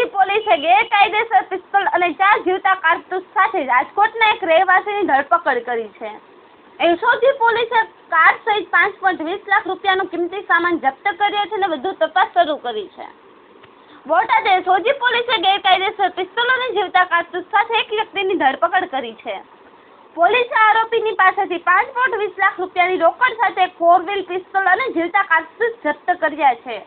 SOG પોલીસે ગેરકાયદેસર pistol અને ચાર જીવતા કારતૂસ સાથે રાજકોટના એક રહેવાસીની ધરપકડ કરી છે. એસોજી પોલીસે કાર સહિત પાંચ પોઈન્ટ વીસ લાખ રૂપિયાનો કિંમતી સામાન જપ્ત કર્યો છે અને વધુ તપાસ શરૂ કરી છે. બોટાદ એસોજી પોલીસે ગેરકાયદેસર પિસ્તોલ અને જીવતા કારતૂસ સાથે એક વ્યક્તિની ધરપકડ કરી છે. પોલીસે આરોપીની પાસેથી પાંચ પોઈન્ટ વીસ લાખ રૂપિયાની રોકડ સાથે ફોર વ્હીલ પિસ્તોલ અને જીવતા કારતૂસ જપ્ત કર્યા છે.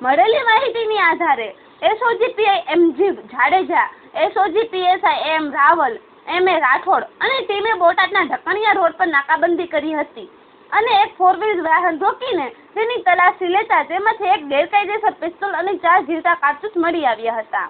મળેલી માહિતીની આધારે SOG PI MG Jadeja, SOG PSI M Raval M A Rathod અને ટીમે બોટાદના ઢકણિયા રોડ પર નાકાબંધી કરી હતી. અને એક ફોર વ્હીલ વાહન રોકીને તેની તલાશી લેતા તેમાંથી એક ગેરકાયદેસર પિસ્તોલ અને ચાર જીવતા કારતૂસ મળી આવ્યા હતા.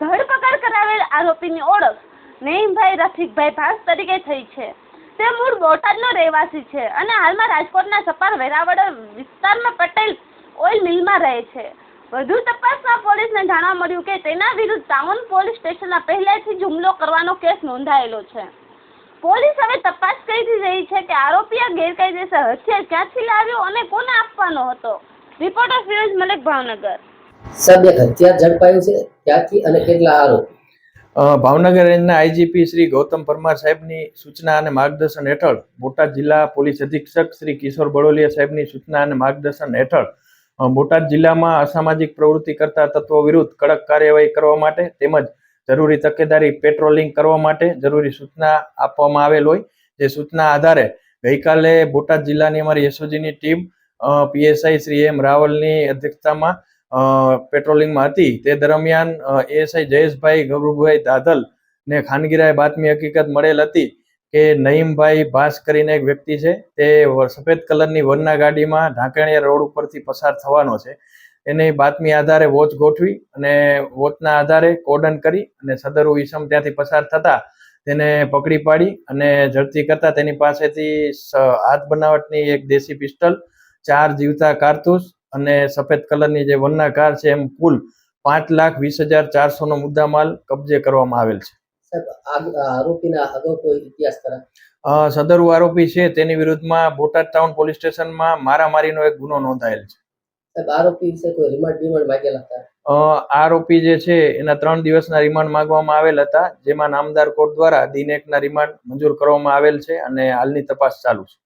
ધરપકડ કરાવેલ આરોપીની ઓળખ નઈમભાઈ રફીકભાઈ ભાસ તરીકે થઈ છે. તે મૂળ બોટાદનો રહેવાસી છે અને હાલમાં રાજકોટના સપાર વેરાવળ વિસ્તારમાં પટેલ ઓઇલ મિલમાં રહે છે. વધુ તપાસમાં પોલીસને જાણવા મળ્યું કે તેના વિરુદ્ધ ટાઉન પોલીસ સ્ટેશનમાં પહેલેથી જ હુમલો કરવાનો કેસ નોંધાયેલો છે. પોલીસ હવે તપાસ કરી રહી છે કે આરોપી આ ગેરકાયદેસર હથિયાર ક્યાંથી લાવ્યો અને કોને આપવાનો હતો. રિપોર્ટર ફિરોઝ મલિક ભાવનગર. સાહેબ એક હથિયાર ઝડપાયું છે. ત્યાંથી અને કેટલા આરોપી? ભાવનગર રેન્જના આઈજીપી શ્રી ગૌતમ પરમાર સાહેબની સૂચના અને માર્ગદર્શન હેઠળ બોટાદ જિલ્લા પોલીસ અધિક્ષક શ્રી કિશોર બળોલિયા સાહેબની સૂચના અને માર્ગદર્શન હેઠળ બોટાદ જિલ્લામાં અસામાજિક પ્રવૃત્તિ કરતા તત્વો વિરુદ્ધ કડક કાર્યવાહી કરવા માટે તેમજ જરૂરી તકેદારી પેટ્રોલિંગ કરવા માટે જરૂરી સૂચના આપવામાં આવેલ હોય. જે સૂચના આધારે ગઈકાલે બોટાદ જિલ્લાની અમારી એસઓજીની ટીમ પીએસઆઈ શ્રી એમ રાવલની અધ્યક્ષતામાં પેટ્રોલિંગમાં હતી. તે દરમિયાન એએસઆઈ જયેશભાઈ ગૌરવભાઈ દાદલ ને ખાનગીરાએ બાતમી હકીકત મળેલ હતી. કે નઈમભાઈ ભાસ કરીને એક વ્યક્તિ છે, તે સફેદ કલરની વરના ગાડીમાં ઢાંકણીયા રોડ ઉપરથી પસાર થવાનો છે. એની બાતમી આધારે વોચ ગોઠવી અને વોચના આધારે કોડન કરી અને સદરુ ઈસમ ત્યાંથી પસાર થતા તેને પકડી પાડી અને ઝડપી કરતા તેની પાસેથી હાથ બનાવટની એક દેશી પિસ્ટલ, ચાર જીવતા કારતૂસ અને સફેદ કલરની જે વનના કાર છે એમ કુલ પાંચ લાખ વીસ હજાર ચારસોનો મુદ્દામાલ કબજે કરવામાં આવેલ છે. આરોપીના આગળ કોઈ ઇતિહાસ ખરા? સદરુ આરોપી છે તેની વિરુદ્ધમાં બોટાદ ટાઉન પોલીસ સ્ટેશનમાં મારામારીનો એક ગુનો નોંધાયેલ છે. સાહેબ આરોપી વિશે કોઈ રિમાન્ડ માંગેલા હતા? આરોપી જે છે એના ત્રણ દિવસના રિમાન્ડ માંગવામાં આવેલ હતા જેમાં નામદાર કોર્ટ દ્વારા દિન એકના રિમાન્ડ મંજૂર કરવામાં આવેલ છે અને હાલની તપાસ ચાલુ છે.